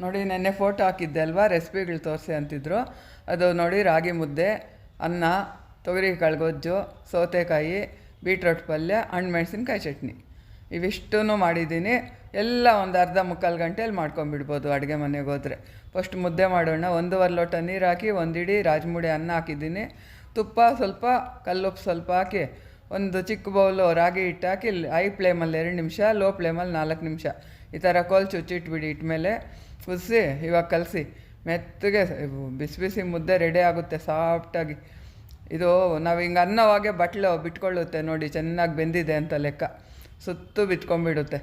ನೋಡಿ, ನೆನ್ನೆ ಫೋಟೋ ಹಾಕಿದ್ದೆ ಅಲ್ವಾ? ರೆಸಿಪಿಗಳು ತೋರಿಸಿ ಅಂತಿದ್ರು. ಅದು ನೋಡಿ, ರಾಗಿ ಮುದ್ದೆ, ಅನ್ನ ತೊಗರಿ ಗೊಜ್ಜು ಸೌತೆಕಾಯಿ, ಬೀಟ್ರೋಟ್ ಪಲ್ಯ, ಹಣ್ಣು ಮೆಣಸಿನ್ಕಾಯಿ ಚಟ್ನಿ. ಇವಿಷ್ಟೂ ಮಾಡಿದ್ದೀನಿ. ಎಲ್ಲ ಒಂದು ಅರ್ಧ ಮುಕ್ಕಾಲು ಗಂಟೆಯಲ್ಲಿ ಮಾಡ್ಕೊಂಬಿಡ್ಬೋದು ಅಡುಗೆ ಮನೆಗೆ ಹೋದರೆ. ಫಸ್ಟ್ ಮುದ್ದೆ ಮಾಡೋಣ. ಒಂದೂವರೆ ಲೋಟ ನೀರು ಹಾಕಿ ಒಂದು ಇಡೀ ರಾಜಮುಡಿ ಅನ್ನ ಹಾಕಿದ್ದೀನಿ. ತುಪ್ಪ ಸ್ವಲ್ಪ ಕಲ್ಲುಪ್ಪು ಸ್ವಲ್ಪ ಹಾಕಿ, ಒಂದು ಚಿಕ್ಕ ಬೌಲು ರಾಗಿ ಹಿಟ್ಟು ಹಾಕಿ, ಹೈ ಫ್ಲೇಮಲ್ಲಿ ಎರಡು ನಿಮಿಷ ಲೋ ಫ್ಲೇಮಲ್ಲಿ ನಾಲ್ಕು ನಿಮಿಷ. ಈ ಥರ ಕೋಲ್ ಚುಚ್ಚಿಟ್ಬಿಡಿ ಇಟ್ಮೇಲೆ ಕುದಿಸಿ ಇವಾಗ ಕಲಸಿ. ಮೆತ್ತಗೆ ಬಿಸಿ ಬಿಸಿ ಮುದ್ದೆ ರೆಡಿ ಆಗುತ್ತೆ ಸಾಫ್ಟಾಗಿ ಇದು ನಾವು ಹಿಂಗೆ ಅನ್ನವಾಗೆ ಬಟ್ಲು ಬಿಟ್ಕೊಳ್ಳುತ್ತೆ ನೋಡಿ, ಚೆನ್ನಾಗಿ ಬೆಂದಿದೆ ಅಂತ ಲೆಕ್ಕ. ಸುತ್ತು ಬಿತ್ಕೊಂಡ್ಬಿಡುತ್ತೆ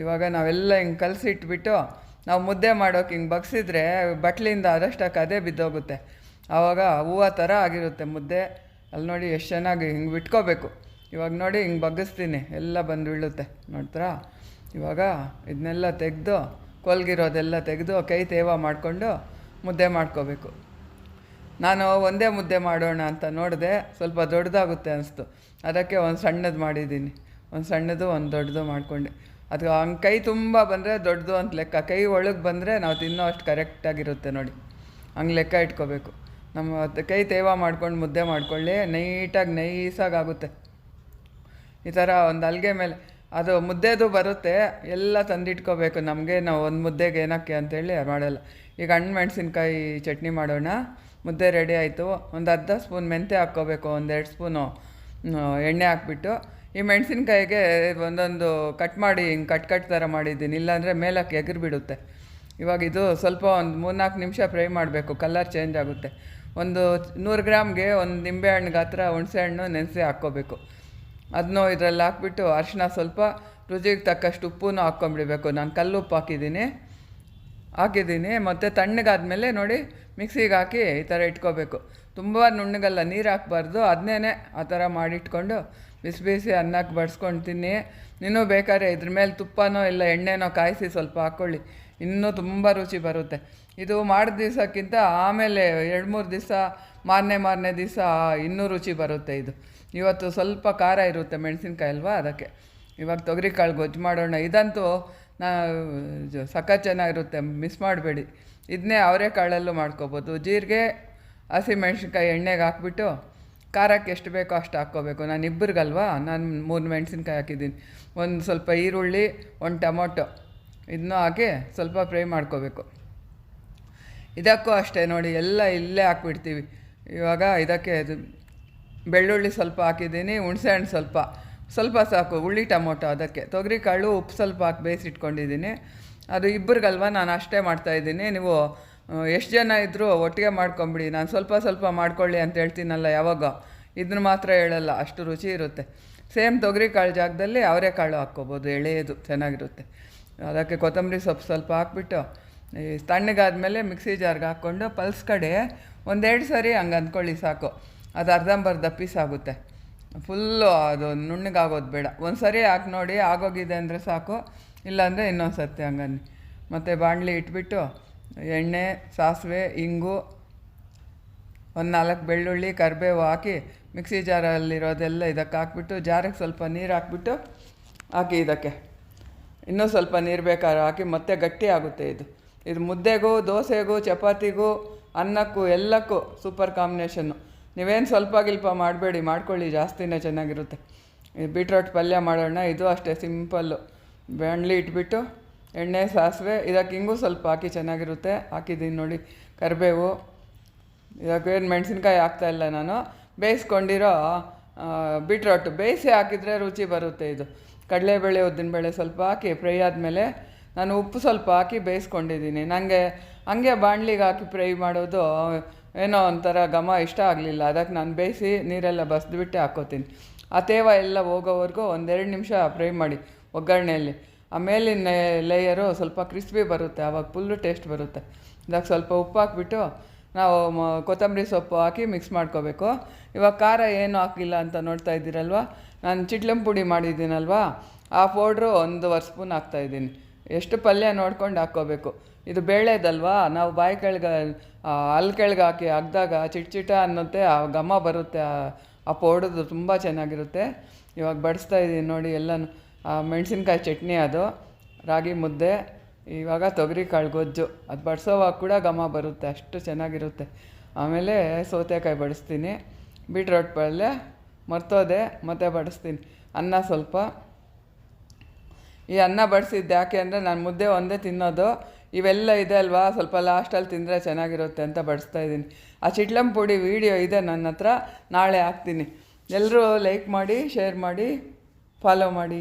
ಇವಾಗ ನಾವೆಲ್ಲ ಹಿಂಗೆ ಕಲಸಿ ಇಟ್ಬಿಟ್ಟು ನಾವು ಮುದ್ದೆ ಮಾಡೋಕೆ ಹಿಂಗೆ ಬಗ್ಸಿದ್ರೆ ಬಟ್ಲಿಂದ ಆದಷ್ಟಕ್ಕೆ ಅದೇ ಬಿದ್ದೋಗುತ್ತೆ. ಆವಾಗ ಹೂವು ಥರ ಆಗಿರುತ್ತೆ ಮುದ್ದೆ. ಅಲ್ಲಿ ನೋಡಿ ಎಷ್ಟು ಚೆನ್ನಾಗಿ ಹಿಂಗೆ ಬಿಟ್ಕೋಬೇಕು. ಇವಾಗ ನೋಡಿ ಹಿಂಗೆ ಬಗ್ಗಿಸ್ತೀನಿ ಎಲ್ಲ ಬಂದು ಬೀಳುತ್ತೆ ನೋಡ್ತೀರಾ? ಇವಾಗ ಇದನ್ನೆಲ್ಲ ತೆಗೆದು ಕೊಲ್ಗಿರೋದೆಲ್ಲ ತೆಗೆದು ಕೈ ತೇವ ಮಾಡಿಕೊಂಡು ಮುದ್ದೆ ಮಾಡ್ಕೋಬೇಕು. ನಾನು ಒಂದೇ ಮುದ್ದೆ ಮಾಡೋಣ ಅಂತ ನೋಡಿದೆ ಸ್ವಲ್ಪ ದೊಡ್ಡದಾಗುತ್ತೆ ಅನಿಸ್ತು. ಅದಕ್ಕೆ ಒಂದು ಸಣ್ಣದು ಮಾಡಿದ್ದೀನಿ. ಒಂದು ಸಣ್ಣದು, ಒಂದು ದೊಡ್ಡದು ಮಾಡಿಕೊಂಡೆ. ಅದು ಹಂಗೆ ಕೈ ತುಂಬ ಬಂದರೆ ದೊಡ್ಡದು ಅಂತ ಲೆಕ್ಕ. ಕೈ ಒಳಗೆ ಬಂದರೆ ನಾವು ತಿನ್ನೋ ಅಷ್ಟು ಕರೆಕ್ಟಾಗಿರುತ್ತೆ ನೋಡಿ. ಹಂಗೆ ಲೆಕ್ಕ ಇಟ್ಕೋಬೇಕು. ನಮ್ಮ ಕೈ ತೇವ ಮಾಡ್ಕೊಂಡು ಮುದ್ದೆ ಮಾಡ್ಕೊಳ್ಳಿ, ನೈಟಾಗಿ ನೈಸಾಗಿ ಆಗುತ್ತೆ. ಈ ಥರ ಒಂದು ಅಲ್ಗೆ ಮೇಲೆ ಅದು ಮುದ್ದೆದು ಬರುತ್ತೆ, ಎಲ್ಲ ತಂದಿಟ್ಕೋಬೇಕು. ನಮಗೆ ನಾವು ಒಂದು ಮುದ್ದೆಗೆ ಏನಕ್ಕೆ ಅಂತೇಳಿ ಮಾಡಲ್ಲ. ಈಗ ಹಣ್ಣು, ಮೆಣಸಿನ್ಕಾಯಿ ಚಟ್ನಿ ಮಾಡೋಣ. ಮುದ್ದೆ ರೆಡಿ ಆಯಿತು. ಒಂದು ಅರ್ಧ ಸ್ಪೂನ್ ಮೆಂತ್ಯ ಹಾಕ್ಕೋಬೇಕು ಒಂದೆರಡು ಸ್ಪೂನು ಎಣ್ಣೆ ಹಾಕ್ಬಿಟ್ಟು. ಈ ಮೆಣಸಿನ್ಕಾಯಿಗೆ ಒಂದೊಂದು ಕಟ್ ಮಾಡಿ, ಹಿಂಗೆ ಕಟ್ ಕಟ್ ಥರ ಮಾಡಿದ್ದೀನಿ. ಇಲ್ಲಾಂದರೆ ಮೇಲಕ್ಕೆ ಎಗರು ಬಿಡುತ್ತೆ ಇವಾಗ ಇದು ಸ್ವಲ್ಪ ಒಂದು ಮೂರ್ನಾಲ್ಕು ನಿಮಿಷ ಫ್ರೈ ಮಾಡಬೇಕು. ಕಲರ್ ಚೇಂಜ್ ಆಗುತ್ತೆ. ಒಂದು ನೂರು ಗ್ರಾಮ್ಗೆ ಒಂದು ನಿಂಬೆಹಣ್ಣು ಗಾತ್ರ ಹುಣಸೆಹಣ್ಣು ನೆನೆಸಿ ಹಾಕ್ಕೋಬೇಕು. ಅದನ್ನು ಇದರಲ್ಲಿ ಹಾಕ್ಬಿಟ್ಟು ಅರಿಶಿನ ಸ್ವಲ್ಪ ರುಚಿಗೆ ತಕ್ಕಷ್ಟು ಉಪ್ಪನ್ನು ಹಾಕ್ಕೊಂಡ್ಬಿಡ್ಬೇಕು ನಾನು ಕಲ್ಲು ಉಪ್ಪು ಹಾಕಿದ್ದೀನಿ. ಹಾಕಿದ್ದೀನಿ. ಮತ್ತು ತಣ್ಣಗಾದ್ಮೇಲೆ ನೋಡಿ ಮಿಕ್ಸಿಗೆ ಹಾಕಿ ಈ ಥರ ಇಟ್ಕೋಬೇಕು. ತುಂಬ ನುಣ್ಣಗಲ್ಲ, ನೀರು ಹಾಕ್ಬಾರ್ದು. ಅದನ್ನೇ ಆ ಥರ ಮಾಡಿಟ್ಕೊಂಡು ಬಿಸಿ ಬಿಸಿ ಅನ್ನಕ್ಕೆ ಬಡಿಸ್ಕೊಂಡು ತಿನ್ನಿ. ನೀನು ಬೇಕಾದ್ರೆ ಇದ್ರ ಮೇಲೆ ತುಪ್ಪನೋ ಇಲ್ಲ ಎಣ್ಣೆನೋ ಕಾಯಿಸಿ ಸ್ವಲ್ಪ ಹಾಕ್ಕೊಳ್ಳಿ. ಇನ್ನೂ ತುಂಬ ರುಚಿ ಬರುತ್ತೆ. ಇದು ಮಾಡಿದ ದಿವಸಕ್ಕಿಂತ ಆಮೇಲೆ ಎರಡು ಮೂರು ದಿವಸ, ಮಾರನೇ ಮಾರನೇ ದಿವಸ ಇನ್ನೂ ರುಚಿ ಬರುತ್ತೆ ಇದು. ಇವತ್ತು ಸ್ವಲ್ಪ ಖಾರ ಇರುತ್ತೆ ಮೆಣಸಿನ್ಕಾಯಿ ಅಲ್ವಾ ಅದಕ್ಕೆ. ಇವಾಗ ತೊಗರಿಕಾಳು ಗೊಜ್ಜು ಮಾಡೋಣ. ಇದಂತೂ ನಾ ಸಖತ್ ಚೆನ್ನಾಗಿರುತ್ತೆ. ಮಿಸ್ ಮಾಡಬೇಡಿ. ಇದನ್ನೇ ಅವರೆಕಾಳಲ್ಲೂ ಮಾಡ್ಕೋಬೋದು. ಜೀರಿಗೆ, ಹಸಿ ಮೆಣಸಿನ್ಕಾಯಿ ಎಣ್ಣೆಗೆ ಹಾಕ್ಬಿಟ್ಟು ಖಾರಕ್ಕೆ ಎಷ್ಟು ಬೇಕೋ ಅಷ್ಟು ಹಾಕ್ಕೋಬೇಕು. ನಾನು ಇಬ್ಬರಿಗಲ್ವಾ ನಾನು ಮೂರು ಮೆಣಸಿನ್ಕಾಯಿ ಹಾಕಿದ್ದೀನಿ. ಒಂದು ಸ್ವಲ್ಪ ಈರುಳ್ಳಿ, ಒಂದು ಟೊಮೊಟೊ. ಇದನ್ನೂ ಹಾಕಿ ಸ್ವಲ್ಪ ಫ್ರೈ ಮಾಡ್ಕೋಬೇಕು. ಇದಕ್ಕೂ ಅಷ್ಟೇ ನೋಡಿ. ಎಲ್ಲ ಇಲ್ಲೇ ಹಾಕ್ಬಿಡ್ತೀವಿ. ಇವಾಗ ಇದಕ್ಕೆ ಇದು ಬೆಳ್ಳುಳ್ಳಿ ಸ್ವಲ್ಪ ಹಾಕಿದ್ದೀನಿ, ಹುಣಸೆಹಣ್ಣು ಸ್ವಲ್ಪ. ಸ್ವಲ್ಪ ಸಾಕು, ಹುಳಿ ಟೊಮೊಟೊ ಅದಕ್ಕೆ. ತೊಗರಿಕಾಳು ಉಪ್ಪು ಸ್ವಲ್ಪ ಹಾಕಿ ಬೇಯಿಸಿಟ್ಕೊಂಡಿದ್ದೀನಿ. ಅದು ಇಬ್ಬರಿಗಲ್ವ ನಾನು ಅಷ್ಟೇ ಮಾಡ್ತಾಯಿದ್ದೀನಿ ನೀವು ಎಷ್ಟು ಜನ ಇದ್ದರೂ ಒಟ್ಟಿಗೆ ಮಾಡ್ಕೊಂಬಿಡಿ. ನಾನು ಸ್ವಲ್ಪ ಸ್ವಲ್ಪ ಮಾಡ್ಕೊಳ್ಳಿ ಅಂತ ಹೇಳ್ತೀನಲ್ಲ ಯಾವಾಗ? ಇದನ್ನ ಮಾತ್ರ ಹೇಳಲ್ಲ, ಅಷ್ಟು ರುಚಿ ಇರುತ್ತೆ. ಸೇಮ್ ತೊಗರಿ ಕಾಳು ಜಾಗದಲ್ಲಿ ಅವರೆಕಾಳು ಹಾಕ್ಕೋಬೋದು, ಎಳೆಯದು, ಚೆನ್ನಾಗಿರುತ್ತೆ. ಅದಕ್ಕೆ ಕೊತ್ತಂಬರಿ ಸೊಪ್ಪು ಸ್ವಲ್ಪ ಹಾಕ್ಬಿಟ್ಟು, ಈ ತಣ್ಣಗಾದ್ಮೇಲೆ ಮಿಕ್ಸಿ ಜಾರ್ಗೆ ಹಾಕ್ಕೊಂಡು, ಪಲ್ಸ್ ಕಡೆ ಒಂದೆರಡು ಸರಿ ಹಂಗೆ ಅಂದ್ಕೊಳ್ಳಿ ಸಾಕು. ಅದು ಅರ್ಧಂಬರ್ಧ ಪೀಸ್ ಆಗುತ್ತೆ. ಫುಲ್ಲು ಅದು ನುಣ್ಣಗಾಗೋದು ಬೇಡ. ಒಂದು ಸರಿ ಹಾಕಿ ನೋಡಿ ಆಗೋಗಿದೆ ಅಂದರೆ ಸಾಕು, ಇಲ್ಲಾಂದರೆ ಇನ್ನೊಂದು ಸರ್ತಿ ಹಂಗನ್ನಿ. ಮತ್ತು ಬಾಣಲಿ ಇಟ್ಬಿಟ್ಟು ಎಣ್ಣೆ, ಸಾಸಿವೆ, ಇಂಗು, ಒಂದು ನಾಲ್ಕು ಬೆಳ್ಳುಳ್ಳಿ, ಕರಿಬೇವು ಹಾಕಿ ಮಿಕ್ಸಿ ಜಾರಲ್ಲಿರೋದೆಲ್ಲ ಇದಕ್ಕೆ ಹಾಕ್ಬಿಟ್ಟು ಜಾರಿಗೆ ಸ್ವಲ್ಪ ನೀರು ಹಾಕ್ಬಿಟ್ಟು ಹಾಕಿ ಇದಕ್ಕೆ. ಇನ್ನೂ ಸ್ವಲ್ಪ ನೀರು ಬೇಕಾದ್ರೆ ಹಾಕಿ, ಮತ್ತೆ ಗಟ್ಟಿ ಆಗುತ್ತೆ ಇದು. ಇದು ಮುದ್ದೆಗೂ, ದೋಸೆಗೂ, ಚಪಾತಿಗೂ, ಅನ್ನಕ್ಕೂ, ಎಲ್ಲಕ್ಕೂ ಸೂಪರ್ ಕಾಂಬಿನೇಷನ್ನು ನೀವೇನು ಸ್ವಲ್ಪ ಗಿಲ್ಪ ಮಾಡಬೇಡಿ, ಮಾಡ್ಕೊಳ್ಳಿ, ಜಾಸ್ತಿನೇ ಚೆನ್ನಾಗಿರುತ್ತೆ. ಬೀಟ್ರೋಟ್ ಪಲ್ಯ ಮಾಡೋಣ, ಇದು ಅಷ್ಟೇ ಸಿಂಪಲ್ಲು. ಬಾಣಲಿ ಇಟ್ಬಿಟ್ಟು, ಎಣ್ಣೆ, ಸಾಸಿವೆ, ಇದಕ್ಕೆ ಹಿಂಗೂ ಸ್ವಲ್ಪ ಹಾಕಿ ಚೆನ್ನಾಗಿರುತ್ತೆ. ಹಾಕಿದ್ದೀನಿ ನೋಡಿ, ಕರಿಬೇವು. ಇದಕ್ಕೇನು ಮೆಣಸಿನ್ಕಾಯಿ ಹಾಕ್ತಾಯಿಲ್ಲ ನಾನು. ಬೇಯಿಸ್ಕೊಂಡಿರೋ ಬೀಟ್ರೋಟ್, ಬೇಯಿಸಿ ಹಾಕಿದರೆ ರುಚಿ ಬರುತ್ತೆ ಇದು. ಕಡಲೆಬೇಳೆ, ಉದ್ದಿನಬೇಳೆ ಸ್ವಲ್ಪ ಹಾಕಿ, ಫ್ರೈ ಆದಮೇಲೆ ನಾನು ಉಪ್ಪು ಸ್ವಲ್ಪ ಹಾಕಿ ಬೇಯಿಸ್ಕೊಂಡಿದ್ದೀನಿ. ನನಗೆ ಹಂಗೆ ಬಾಣಲಿಗೆ ಹಾಕಿ ಫ್ರೈ ಮಾಡೋದು, ಏನೋ ಒಂಥರ ಘಮ ಇಷ್ಟ ಆಗಲಿಲ್ಲ. ಅದಕ್ಕೆ ನಾನು ಬೇಯಿಸಿ ನೀರೆಲ್ಲ ಬಸ್ದುಬಿಟ್ಟೆ ಹಾಕೋತೀನಿ. ಆ ತೇವ ಎಲ್ಲ ಹೋಗೋವರೆಗೂ ಒಂದೆರಡು ನಿಮಿಷ ಫ್ರೈ ಮಾಡಿ ಒಗ್ಗರಣೆಯಲ್ಲಿ. ಆ ಮೇಲಿನ ಲೇಯರು ಸ್ವಲ್ಪ ಕ್ರಿಸ್ಪಿ ಬರುತ್ತೆ ಆವಾಗ ಫುಲ್ಲು ಟೇಸ್ಟ್ ಬರುತ್ತೆ. ಅದಕ್ಕೆ ಸ್ವಲ್ಪ ಉಪ್ಪು ಹಾಕ್ಬಿಟ್ಟು ನಾವು ಕೊತ್ತಂಬರಿ ಸೊಪ್ಪು ಹಾಕಿ ಮಿಕ್ಸ್ ಮಾಡ್ಕೋಬೇಕು. ಇವಾಗ ಖಾರ ಏನು ಹಾಕಿಲ್ಲ ಅಂತ ನೋಡ್ತಾ ಇದ್ದೀರಲ್ವ? ನಾನು ಚಿಟ್ಲಂ ಪುಡಿ ಮಾಡಿದ್ದೀನಲ್ವಾ? ಆ ಪೌಡ್ರು ಒಂದೂವರೆ ಸ್ಪೂನ್ ಹಾಕ್ತಾಯಿದ್ದೀನಿ ಎಷ್ಟು ಪಲ್ಯ ನೋಡ್ಕೊಂಡು ಹಾಕ್ಕೋಬೇಕು. ಇದು ಬೇಳೆದಲ್ವಾ? ನಾವು ಬಾಯಿ ಕೆಳಗೆ ಅಲ್ಲಿ ಕೆಳಗೆ ಹಾಕಿ ಹಾಕಿದಾಗ ಚಿಟ್ ಚಿಟ ಅನ್ನುತ್ತೆ, ಆ ಘಮ ಬರುತ್ತೆ, ಆ- ಪೌಡರ್ದು ತುಂಬ ಚೆನ್ನಾಗಿರುತ್ತೆ. ಇವಾಗ ಬಡಿಸ್ತಾ ಇದ್ದೀನಿ ನೋಡಿ ಎಲ್ಲನೂ. ಮೆಣಸಿನ್ಕಾಯಿ ಚಟ್ನಿ ಅದು, ರಾಗಿ ಮುದ್ದೆ, ಇವಾಗ ತೊಗರಿ ಕಾಳು ಗೊಜ್ಜು. ಅದು ಬಡಿಸೋವಾಗ ಕೂಡ ಘಮ ಬರುತ್ತೆ, ಅಷ್ಟು ಚೆನ್ನಾಗಿರುತ್ತೆ. ಆಮೇಲೆ ಸೌತೆಕಾಯಿ ಬಡಿಸ್ತೀನಿ. ಬೀಟ್ರೋಟ್ ಪಲ್ಯ, ಮರ್ತೋದೆ, ಮತ್ತೆ ಬಡಿಸ್ತೀನಿ. ಅನ್ನ ಸ್ವಲ್ಪ. ಈ ಅನ್ನ ಬಡಿಸಿದ್ದು. ಯಾಕೆ ಅಂದರೆ ನಾನು ಮುದ್ದೆ ಒಂದೇ ತಿನ್ನೋದು. ಇವೆಲ್ಲ ಇದೆ ಅಲ್ವಾ? ಸ್ವಲ್ಪ ಲಾಸ್ಟಲ್ಲಿ ತಿಂದರೆ ಚೆನ್ನಾಗಿರುತ್ತೆ ಅಂತ ಬಡಿಸ್ತಾ ಇದ್ದೀನಿ. ಆ ಚಿಟ್ಲಂ ಪುಡಿ ವೀಡಿಯೋ ಇದೆ ನನ್ನ ಹತ್ರ. ನಾಳೆ ಹಾಕ್ತೀನಿ. ಎಲ್ಲರೂ ಲೈಕ್ ಮಾಡಿ ಶೇರ್ ಮಾಡಿ ಫಾಲೋ ಮಾಡಿ.